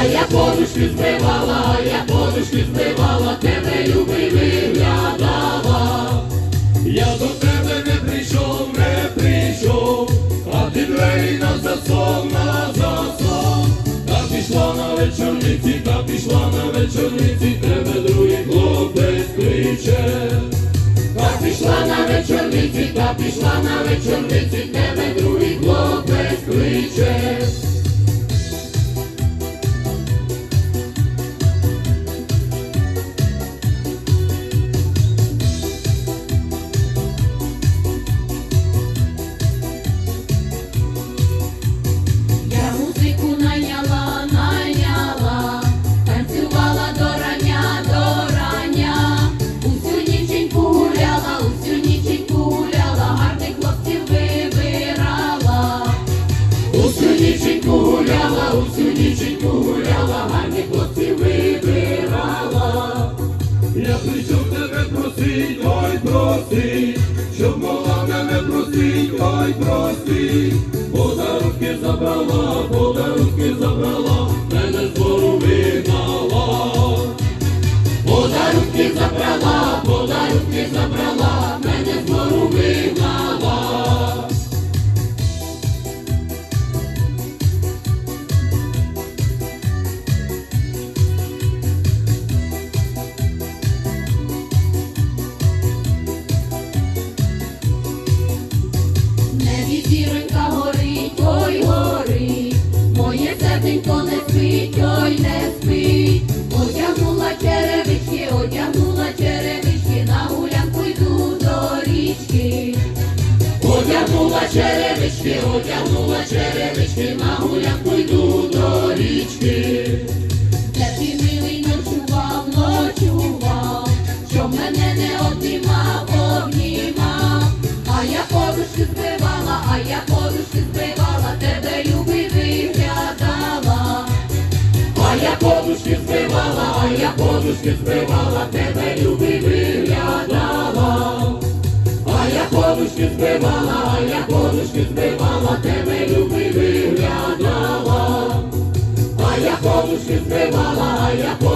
а я подушки збивала, а я подушки збивала, тебе любий виглядала. Я до тебе не прийшов, не прийшов, а ти двері на засов, на засов. Та пішла на вечорниці, та пішла на вечорниці, тебе другий хлопець кличе. Та пішла на вечорниці, та пішла на вечорниці, тебе Я прийшов тебе просить, ой просить, щоб могла мене просить, ой просить. Подарунки забрала, подарунки забрала, мене з двору вигнала. Подарунки забрала, подарунки забрала, мене горить, ой горить, моє серденько не спить, ой не спить. Одягнула черевички, одягнула черевички, на гулянку йду до річки. Одягнула черевички, подушки збивала, а я подушки збивала, тебе любий виглядала. А я подушки збивала, а я подушки збивала, тебе любий виглядала. А я подушки збивала, а я подушки збивала,